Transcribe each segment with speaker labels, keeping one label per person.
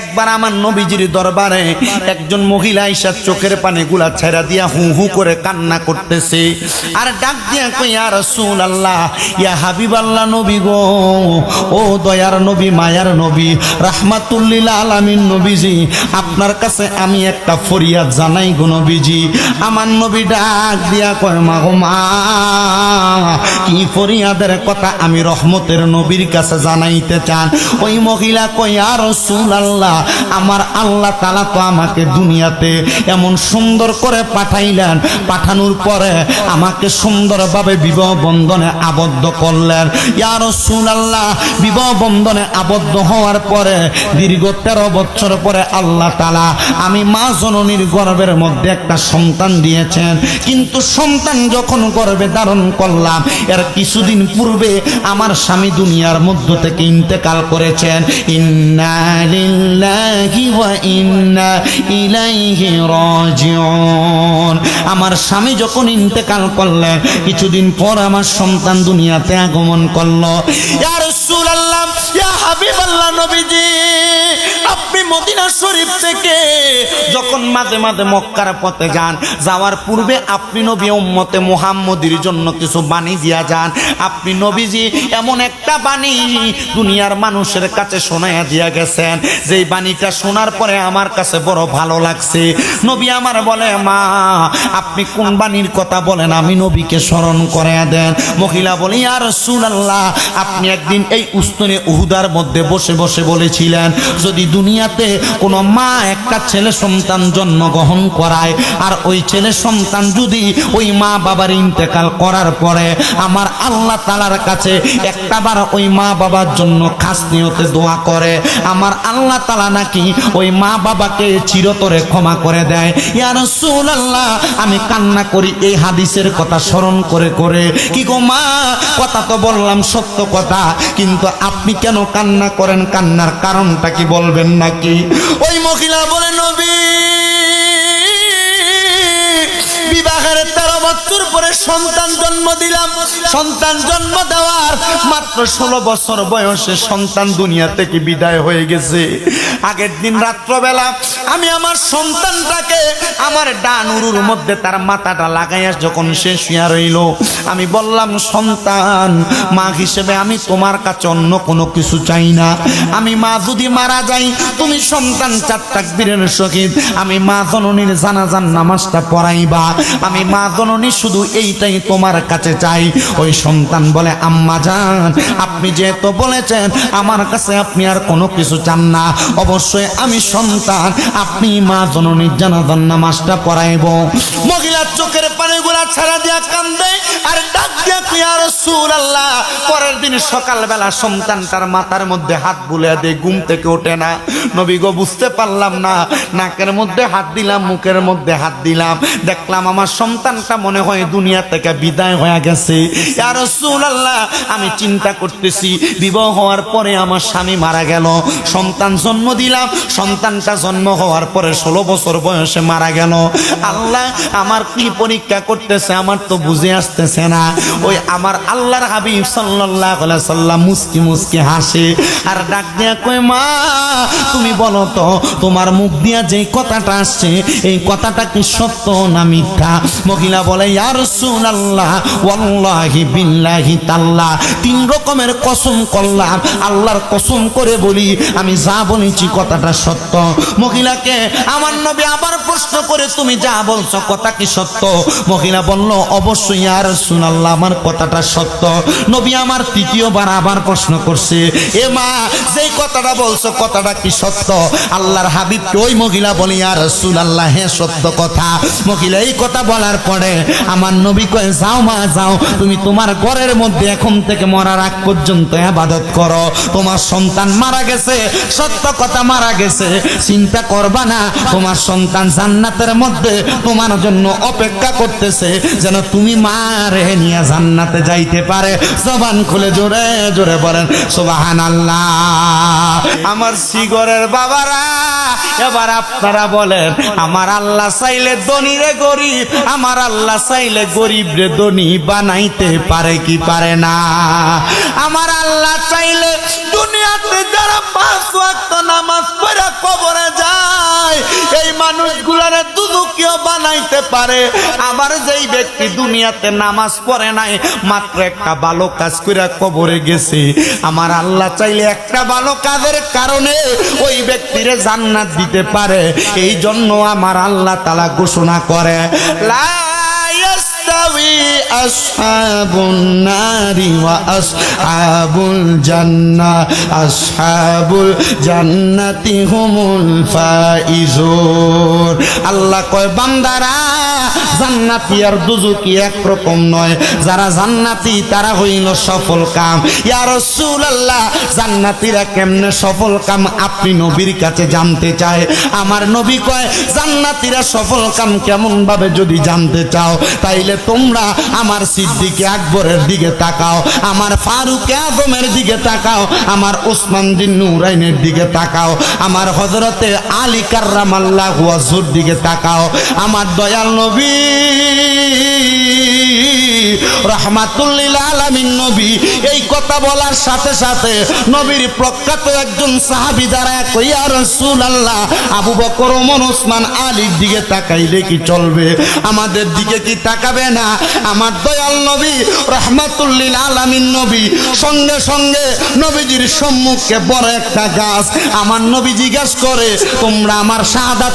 Speaker 1: একবার আমার নবীজির দরবারে একজন মহিলা ঈশা চোখের পানি গুলা ছেড়া দিয়া হু হু করে কান্না করতেছে। আর ডাক দিয়া কই ইয়া রাসূল আল্লাহ ইয়া হাবিব আল্লাহ নবী গো, ও দয়ার নবী, মায়ার নবী রাহমাতুল্লিল আলামিন নবীজি, আপনার কাছে আমি একটা ফরিয়াদ জানাই গো নবীজি। আমার নবী ডাক দিয়া কয়, মা গো মা, কি ফরিয়াদের কথা আমি রহমতের নবীর কাছে জানাইতে চান? ওই মহিলা কই আর রসুল আল্লাহ, আমার আল্লাহ তালা তো আমাকে দুনিয়াতে এমন সুন্দর করে পাঠাইলেন, পাঠানোর পরে আমাকে সুন্দরভাবে বিবাহ বন্ধনে আবদ্ধ করলেন। ইয়া রসুল আল্লাহ বিবাহ বন্ধনে আবদ্ধ হওয়ার পরে, দীর্ঘ তেরো বছর পরে আল্লাহ তালা আমি মা জননীর গর্বের মধ্যে একটা সন্তান দিয়েছেন। কিন্তু সন্তান যখন গর্বে ধারণ করলাম, এর কিছুদিন পূর্বে আমার স্বামী দুনিয়ার মধ্য থেকে ইন্তেকাল করেছেন। ইন্না লিল্লাহি ওয়া ইন্না ইলাইহি রাজিউন আমার স্বামী যখন ইন্তেকাল করলেন কিছুদিন পর আমার সন্তান দুনিয়াতে আগমন করল। ইয়া রাসূলুল্লাহ, ইয়া হাবিবাল্লাহ নবীজি, আপনি মদিনা শরীফ থেকে যখন মাঝে মাঝে মক্কার পথে যান, যাওয়ার পূর্বে আপনি নবী উম্মতে মুহাম্মদির জন্য কিছু বাণী দিয়া যান। আপনি নবীজি এমন একটা বাণী দুনিয়ার মানুষের কাছে শোনাইয়া দিয়া গেছেন যেই বাণীটা শোনার পরে আমার কাছে বড় ভালো লাগছে। নবী আমার বলে, মা, আপনি কোন বাণীর কথা বলেন? আমি নবীকে স্মরণ করে দেন। মহিলা বলি আর আল্লাহ আপনি একদিন এই উস্তনে উহুদার মধ্যে বসে বসে বলেছিলেন, যদি দুনিয়াতে কোনো মা একটা ছেলে সন্তান জন্মগ্রহণ করায়, আর ওই ছেলে সন্তান যদি ওই মা বাবার ইন্তেকাল করার পরে আমার আল্লাহ তালার কাছে একটাবার ওই মা বাবার জন্য খাস নিয়তে দোয়া করে, আমার আল্লাহ তালা নাকি ওই মা বাবাকে চিরতরে ক্ষমা করে দেয়। ইয়ার সুল আল্লাহ আমি কান্না করি, এই হাদিসের কথা স্মরণ করে করে। কি গো মা, কথা তো বললাম, সত্য কথা। কিন্তু আপনি কেন কান্না করেন? কান্নার কারণটা কি বলবেন নাকি? ওই মহিলা বলে, নবী বিবাহের তেরো বছর পরে সন্তান জন্ম দিলাম। সন্তান জন্ম দেওয়ার মাত্র ষোলো বছর বয়সে সন্তান দুনিয়া থেকে বিদায় হয়ে গেছে। আগের দিন রাত্রবেলা আমি আমার সন্তানটাকে আমার ডান উরুর মধ্যে তার মাথাটা লাগাইয়া যখন সে শুয়া রইল, আমি বললাম, সন্তান, মা হিসেবে আমি তোমার কাছে অন্য কোনো কিছু চাই না। আমি মা যদি মারা যাই, তুমি সন্তান চার তাকবীরের সহিত, আমি মা জননীর জানাজান নামাজটা পড়াইবা। আমি মা জননী শুধু এইটাই তোমার কাছে চাই। ওই সন্তান বলে, আম্মা যান আপনি যেহেতু বলেছেন, আমার কাছে আপনি আর কোনো কিছু চান না। অবশ্যই আমি সন্তান, আপনি মা জননীর জানাজান নামাজটা পড়াইব। মহিলার চোখের পানিগুলা ছাড়া দিয়া কান্দে, আর ডাক দিয়া কুয়া রসুল আল্লাহ পরের দিন সকালবেলা সন্তানটার মাথার মধ্যে হাত বুলে দিয়ে, ঘুম থেকে ওঠে না। নবী গো, বুঝতে পারলাম না। নাকের মধ্যে হাত দিলাম, মুখের মধ্যে হাত দিলাম। দেখলাম আমার সন্তানটা মনে হয় দুনিয়া থেকে বিদায় হয়ে গেছে। আর আল্লাহ আমি চিন্তা করতেছি বিবাহ হওয়ার পরে আমার স্বামী মারা গেল সন্তান জন্ম দিলাম সন্তানটা জন্ম হওয়ার পরে ষোলো বছর বয়সে মারা গেল। আল্লাহ আমার কি পরীক্ষা করতেছে আমার তো বুঝে আসতেছে না। ওই আমার আল্লাহর হাবিব সাল্লাহ সাল্লাম মুস্কি মুস্কি হাসে আর ডাক দিয়া কই মা তুমি বলো তো তোমার মুখ দিয়া যে কথাটা আসছে এই কথাটা কি সত্য না মিথ্যা? মহিলা বলে ইয়ার সুন আল্লাহ ওয়াল্লাহি বিল্লাহি তাল্লাহ তিন রকমের কসম করলাম, আল্লাহর কসম করে বলি, আমি যা বলেছি কথাটা সত্য। মহিলাকে, আমার নবী আবার প্রশ্ন করে তুমি যা বলছো কথা কি সত্য? মহিলা বলল, অবশ্যই আর আল্লাহ আমার কথাটা সত্য। নবী আমার তৃতীয়বার আবার প্রশ্ন করছে, এ মা, যেই কথাটা বলছো কথাটা কি সত্য? আল্লাহর হাবিবকে ওই মহিলা বলি আর রসুল আল্লাহ হ্যাঁ সত্য কথা। মহিলা এই কথা বলার পরে আমার নবী কয়ে, যাও মা, যাও। তুমি তোমার ঘরের মধ্যে এখন থেকে মরার আগ পর্যন্ত আবাদত করো। তোমার সন্তান মারা গেছে, সত্য কথা মারা গেছে। চিন্তা করবা না, তোমার সন্তান জান্নাতের মধ্যে তোমার জন্য অপেক্ষা করতেছে, যেন তুমি মারে নিয়ে জান্নাতে যাইতে পারে। জবান খুলে জোরে জোরে বলেন সুবাহান আমার সিগরের বাবারা, এবার আপনারা বলেন, আমার আল্লাহ চাইলে ধনী রে গরিব, আমার আল্লাহ চাইলে গরিব রে ধনী বানাইতে পারে কি পারে না? আমার আল্লাহ চাইলে দুনিয়াতে যারা পাঁচ ওয়াক্ত নামাজ পড়া মানুষগুলারে দুদুকিও বানাইতে পারে। আবার যেই ব্যক্তি দুনিয়াতে নামাজ পড়ে নাই, মাত্র একটা ভালো কাজ করে কবরে গেছে। আমার আল্লাহ চাইলে একটা ভালো কাজের কারণে ওই ব্যক্তিরে জান্নাত দিতে পারে। এই জন্য আমার আল্লাহ তালা ঘোষণা করে, লা يستوي أصحاب النار وأصحاب الجنة أصحاب الجنة هم الفائزون আল্লাহ কয় বান্দারা জান্নাতি আর দুজুকি একরকম নয় যারা জান্নাতি তারা হইল সফল কাম ইয়া রাসূলুল্লাহ জান্নাতীরা কেমনে সফল কাম আপনি নবীর কাছে জানতে চায় আমার নবী কয় জান্নাতীরা সফল কাম কেমন ভাবে যদি জানতে চাও তাইলে তোমরা আমার সিদ্দিকে আকবরের দিকে তাকাও, আমার ফারুক আজমের দিকে তাকাও, আমার ওসমান দিন নুরাইনের দিকে তাকাও, আমার হজরতে আলী কার্রামাল্লাহ হুয়াজুর দিকে তাকাও, আমার দয়াল নবী রহমাতুল্লিল আলামিন নবী, এই কথা বলার সাথে সাথে নবীর প্রখ্যাত একজন সাহাবী দাঁড়ায় কইয়া রসুল আল্লাহ আবু বকর ওমর ওসমান আলীর দিকে তাকাইলে কি চলবে? আমাদের দিকে কি তাকাবে না? আমার দয়াল নবী, রহমাতুল্লিল নবী, সঙ্গে সঙ্গে নবীজির সম্মুখে বড় একটা গাছ। আমার নবী জিজ্ঞেস করে, তোমরা আমার সাদা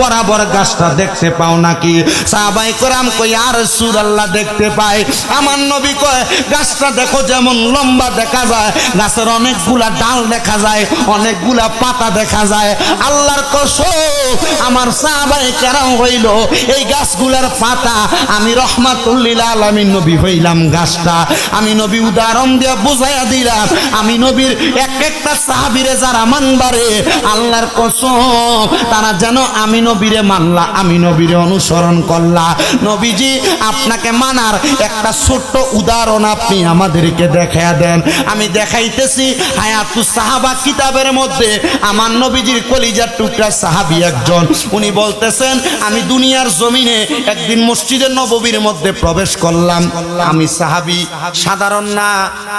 Speaker 1: বরাবর গাছটা দেখতে পাও নাকি? সাহাবাই করাম কই আর সুর আল্লাহ দেখতে পায় আমার নবী কয় গাছটা দেখো যেমন লম্বা দেখা যায়, গাছের অনেকগুলা ডাল দেখা যায়, অনেকগুলা পাতা দেখা যায়। আল্লাহর কসম, আমার সাহাবাই কেরাম হইল, এই গাছগুলার পাতা আমি রহমাতুল্লিল আলামিন নবী হইলাম গাছটা। আমি নবী উদাহরণ দিয়ে বুঝাইয়া দিলাম, আমি নবীর এক একটা সাহাবিরে যারা মানবারে, আল্লাহর কসম, তারা যেন আমি নবীরে মানলা, আমি নবীরে অনুসরণ করলা। নবীজি আপনাকে মানার একটা ছোট্ট উদাহরণ আপনি আমাদেরকে দেখা দেন। আমি দেখাইতেছি হায়াতু সাহাবা কিতাবের মধ্যে আমার নবীজির কলিজার টুকরা সাহাবি একজন। উনি বলতেছেন, আমি দুনিয়ার জমিনে একদিন মসজিদের নববীর মধ্যে প্রবেশ করলাম। আমি সাহাবি, সাধারণ না।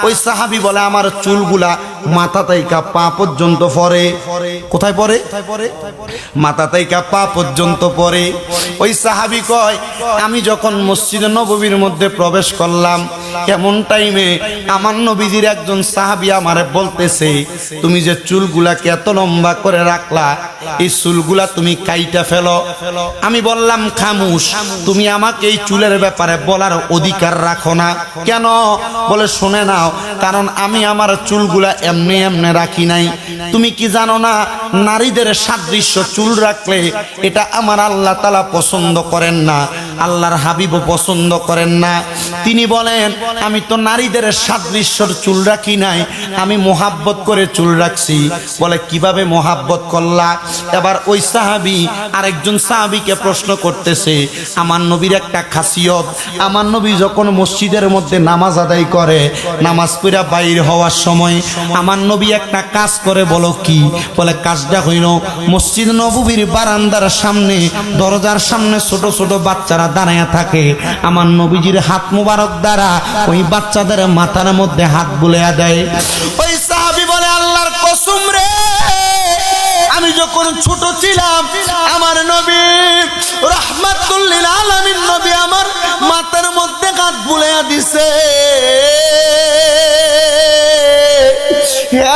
Speaker 1: ওই সাহাবি বলে, আমার চুলগুলা মাথা তাইকা পা পর্যন্ত পরে কোথায় পরে মাথা তাইকা পা পর্যন্ত পরে ওই সাহাবি কয়, আমি যখন মসজিদে নববীর মধ্যে প্রবেশ করলাম। এমন টাইমে আমার নবীজির একজন সাহাবি আমারে বলতেছে, তুমি যে চুলগুলাকে এত লম্বা করে রাখলা, এই চুলগুলা তুমি কাইটা ফেলো। আমি বললাম, খামুশ, তুমি আমাকে এই চুলের ব্যাপারে বলার অধিকার রাখো না। কেন? বলে, শুনে নাও, কারণ আমি আমার চুলগুলা এমনি এমনি রাখি নাই। তুমি কি জানো না, নারীদের সাদৃশ্য চুল রাখলে এটা আমার আল্লাহ তালা পছন্দ করেন না, আল্লাহর হাবিবও পছন্দ করেন না। তিনি বলেন, আমি তো নারীদের সাদৃশ্যর চুল রাখি নাই, আমি মোহাব্বত করে চুল রাখছি। বলে, কীভাবে মোহাব্বত করলা? এবার ওই সাহাবি আরেকজন সাহাবিকে প্রশ্ন করতেছে, আমার নবীর একটা খাসিয়ত, আমার নবী যখন মসজিদের মধ্যে নামাজ আদায় করে, নামাজ পড়া বাইর হওয়ার সময় আমার নবী একটা কাজ করে, বলো কি? বলে, কাজটা হইল মসজিদ নবীর বারান্দার সামনে, দরজার সামনে ছোট ছোট বাচ্চারা দাঁড়ায় থাকে। আমার নবীজির হাত মুবারক দ্বারা ওই বাচ্চাদের মাথার মধ্যে হাত বুলিয়া দেয়। ওই সাহাবি বলে, আল্লাহর কসুম রে, আমি যখন ছোট ছিলাম, আমার নবী রহমাতুল্লিল আলামিন নবী আমার মাথার মধ্যে হাত বুলিয়া দিছে।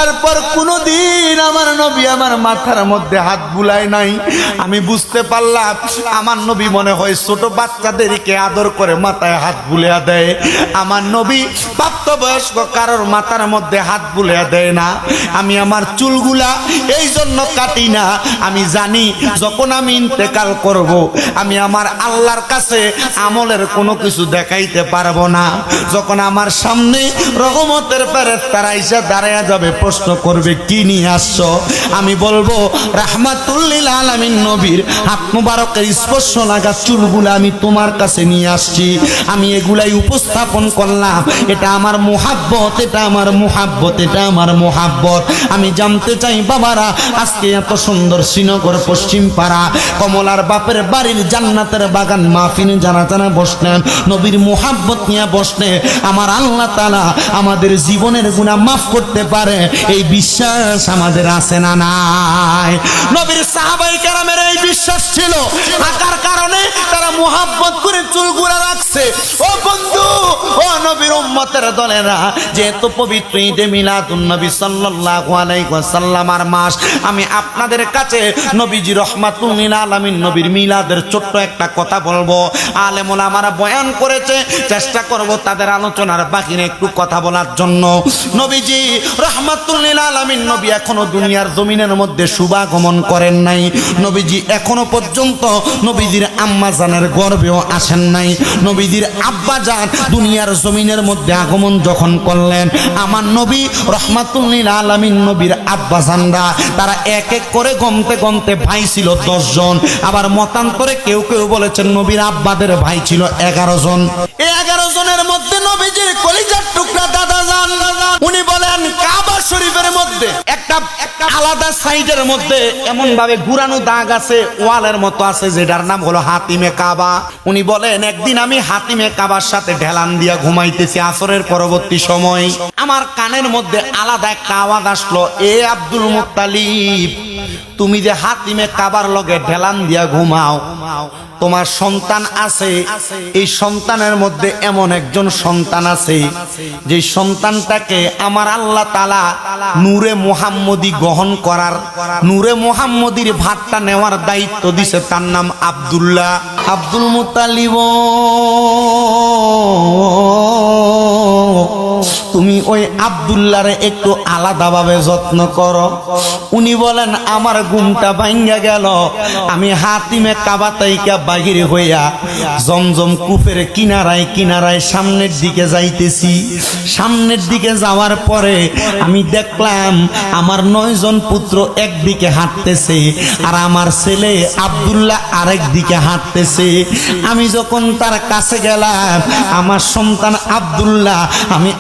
Speaker 1: এরপর কোনদিন আমার নবী আমার মাথার মধ্যে হাত বুলায় নাই। আমি বুঝতে পারলাম, আমার নবী মনে হয় ছোট বাচ্চাদেরকে আদর করে মাথায় হাত বুলিয়া দেয়। আমার নবী প্রাপ্তবয়স্ক কারোর মাথার মধ্যে হাত বুলিয়া দেয় না। আমি আমার চুলগুলা এই জন্য কাটি না। আমি জানি যখন আমি ইন্তেকাল করব, আমি আমার আল্লাহর কাছে আমলের কোনো কিছু দেখাইতে পারব না। যখন আমার সামনে রহমতের প্যারেস তারা এসে দাঁড়ায় যাবে প্রশ্ন করবে, কি নিয়ে আসছো? আমি বলব, রাহমাতুল্লিল আলামিন নবীর হাত মুবারকের স্পর্শ লাগা চুলগুলো আমি তোমার কাছে নিয়ে আসছি। আমি এগুলাই উপস্থাপন করলাম। এটা আমার মোহাব্বত, এটা আমার মোহাব্বত, এটা আমার মোহাব্বত। আমি জানতে চাই, বাবারা, আজকে এত সুন্দর শ্রীনগর পশ্চিম পাড়া, কমলার বাপের বাড়ির জান্নাতের বাগান মাহফিনে জানা জানা বসলেন, নবীর মোহাব্বত নিয়ে বসলে, আমার আল্লাহ তালা আমাদের জীবনের গুণা মাফ করতে পারে। এই বিশ্বাস আমাদের আছে না নাই? নবীর সাহাবাই কারামের এই বিশ্বাস ছিল। থাকার কারণে তারা মোহাব্বত করে চুলগুলা রাখছে। ও বন্ধু, ও নবীর উম্মতের দলেরা, যেহেতু পবিত্র ঈদে মিলাদুন নবী সাল্লাল্লাহু আলাইহি ওয়াসাল্লামার মাস, আমি আপনাদের কাছে নবীজি রহমাতুল লিল আলামিন নবীর মিলাদের ছোট্ট একটা কথা বলব। আলেমুল আমারা বয়ান করেছে, চেষ্টা করব তাদের আলোচনার বাকিরে একটু কথা বলার জন্য। নবীজি রহমাতুল দুনিয়ার জমিনের মধ্যে জান আগমন যখন করলেন, আমার নবী রহমাতুল্লিল আলামিন নবীর আব্বা জানরা, তারা এক এক করে গমতে গমতে ভাই ছিল দশ জন আবার মতান্তরে কেউ কেউ বলেছেন নবীর আব্বাদের ভাই ছিল এগারো জন এগারো জনের মধ্যে নবীজির কলিজার টুকরা দাদা যান উনি বলেন, কাবা শরীফের মধ্যে, একটা আলাদা সাইডের মধ্যে এমন ভাবে ঘুরানো দাগ আছে, ওয়ালের মতো আছে, যেটার নাম হলো হাতিমে কাবা। উনি বলেন, একদিন আমি হাতিমে কাবার সাথে ঢেলান দিয়া ঘুমাইতেছি আসরের পরবর্তী সময়। আমার কানের মধ্যে আলাদা একটা আওয়াজ আসলো, এ আব্দুল মুত্তালিব তুমি যে হাতিমে কাবার লগে ঢেলান দিয়া ঘুমাও, তোমার সন্তান আছে। এই সন্তানের মধ্যে এমন একজন সন্তান আছে, যে সন্তানটাকে আমার আল্লাহ তালা নূরে মোহাম্মদী গ্রহণ করার, নূরে মোহাম্মদীর ভাতটা নেওয়ার দায়িত্ব দিছে তার নাম আব্দুল্লাহ। আব্দুল মুতালিব। তুমি ওই আবদুল্লারে একটু আলাদাভাবে যত্ন করো। উনি বলেন, আমার ঘুমটা ভাঙ্গা গেল। আমি হাতিমে কাবাতাইকা বাগির হইয়া জমজম কূপের কিনারায় কিনারায় সামনের দিকে যাইতেছি। সামনের দিকে যাওয়ার পরে আমি দেখলাম, আমার নয়জন পুত্র একদিকে হাঁটতেছে আর আমার ছেলে আবদুল্লাহ আরেক দিকে হাঁটতেছে। আমি যখন তার কাছে গেলাম, আমার সন্তান আবদুল্লাহ, আমি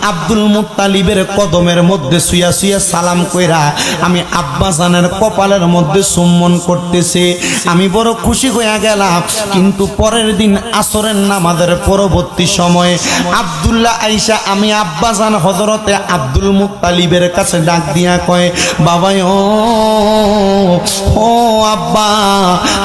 Speaker 1: আব্দুল মুত্তালিবের কদমের মধ্যে শুয়া শুয়া সালাম কইরা আমি আব্বাসানের কপালের মধ্যে সম্মান করতেছে। আমি বড় খুশি হইয়া গেলাম, কিন্তু পরের দিন আসরের নামাজের পরবর্তী সময়ে আব্দুল্লাহ আইসা আমি আব্বাসান হজরতে আব্দুল মুত্তালিবের কাছে ডাক দিয়া কয় বাবাই ও ও আব্বা,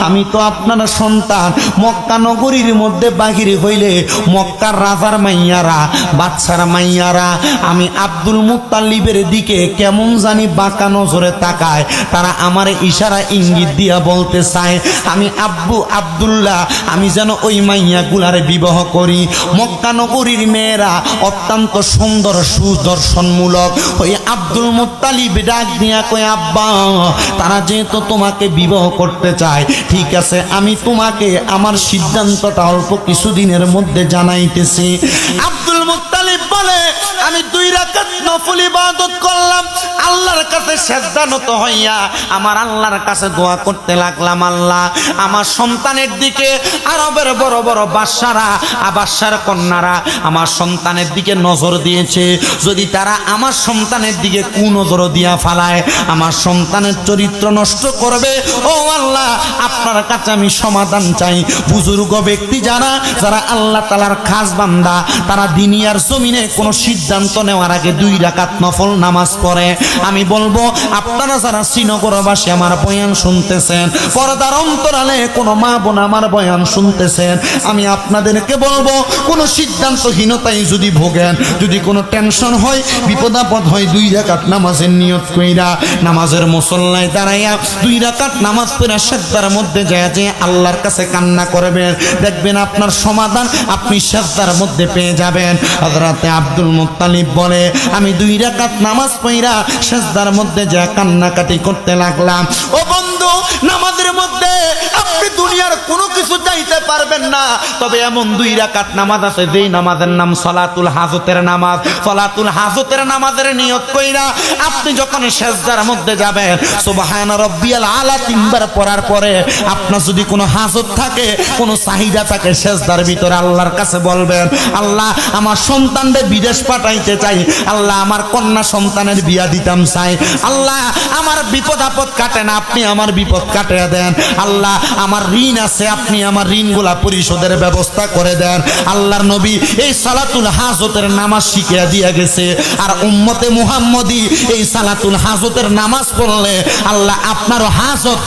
Speaker 1: আমি তো আপনার সন্তান। মক্কা নগরীর মধ্যে বাহির হইলে মক্কার রাজার মাইয়ারা বাচ্চার মাইয়ারা আমি আব্দুল মুত্তালিবের দিকে কেমন জানি বাঁকা নজরে তাকায়। তারা আমার ইশারা ইঙ্গিত দিয়া বলতে চায়, আমি আব্বু আব্দুল্লাহ, আমি যেন ওই মাইয়া গুলার বিবাহ করি। মক্কা নগরীর মেয়েরা অত্যন্ত সুন্দর, সুদর্শনমূলক। ওই আব্দুল মুত্তালিব ডাক দিয়া কয়, আব্বা, তারা যেহেতু তোমাকে বিবাহ করতে চায়, ঠিক আছে, আমি তোমাকে আমার সিদ্ধান্তটা অল্প কিছুদিনের মধ্যে জানাইতেছি। আব্দুল মুত্তালিব বলে, আমি দুই রাকাত নফল ইবাদত করলাম, আল্লাহর কাছে সেজদানত হইয়া আমার আল্লাহর কাছে দোয়া করতে লাগলাম আল্লাহ। আমার সন্তানের দিকে, আরবের বড় বড় বাদশারা আবাসার কন্যারা আমার সন্তানের দিকে নজর দিয়েছে। যদি তারা আমার সন্তানের দিকে কুনজর দিয়া ফালায়, আমার সন্তানের চরিত্র নষ্ট করবে, ও আল্লাহ, আপনার কাছে আমি সমাধান চাই। বুজুর্গ ব্যক্তি যারা যারা আল্লাহ তালার খাস বান্দা, তারা দিনিয়ার জমিনে কোনো সিদ্ধান্ত নেওয়ার আগে দুই রাকাত নফল নামাজ পড়ে। আমি বলব, আপনারা যারা শ্রীনগরবাসী, আমার বয়ান শুনতেছেন, পর্দার অন্তরালে কোনো মা বোন আমার বয়ান শুনতেছেন, আমি আপনাদেরকে বলব, কোনো সিদ্ধান্তহীনতায় যদি ভোগেন, যদি কোনো টেনশন হয়, বিপদাপদ হয়, দুই রাকাত নামাজের নিয়ত কইরা, নামাজের মুসল্লায় দাঁড়াইয়া দুই রাকাত নামাজ পড়া সেদ্দার মধ্যে যায় যে আল্লাহর কাছে কান্না করবেন। দেখবেন আপনার সমাধান আপনি সেদ্দার মধ্যে পেয়ে যাবেন। হযরতে আব্দুল মুতালিব বলে, আমি দুই রাকাত নামাজ পইরা শেষদার মধ্যে যা কান্নাকাটি করতে লাগলাম। ও বন্ধু নামাজের মধ্যে আপনি দুনিয়ার কোনো কিছু চাইতে পারবেন না। তবে এমন দুই রাকাত নামাজ আছে, যেই নামাজের নাম সলাতুল হাজতের নামাজ। সলাতুল হাজতের নামাজের নিয়ত কইরা আপনি যখন সেজদার মধ্যে যাবেন, সুবহান রব্বিয়াল আলা তিনবার পড়ার পরে আপনার যদি কোনো হাজত থাকে, কোনো চাহিদা থাকে, সেজদার ভিতরে আল্লাহর কাছে বলবেন, আল্লাহ, আমার সন্তানদের বিদেশ পাঠাইতে চাই। আল্লাহ, আমার কন্যা সন্তানের বিয়া দিতাম চাই। আল্লাহ, আমার বিপদ আপদ কাটে না। আপনি আমার বিপদ কাটিয়ে দেন। আল্লাহ, আমার ঋণ আছে, আপনি আমার ঋণগুলা পরিশোধের ব্যবস্থা করে দেন। আল্লাহর নবী এই সালাতুল হাজতের নামাজ শিখিয়ে দিয়া গেছে। আর উম্মতে মুহাম্মদি এই সালাতুল হাজতের নামাজ পড়লে আল্লাহ আপনারও হাজত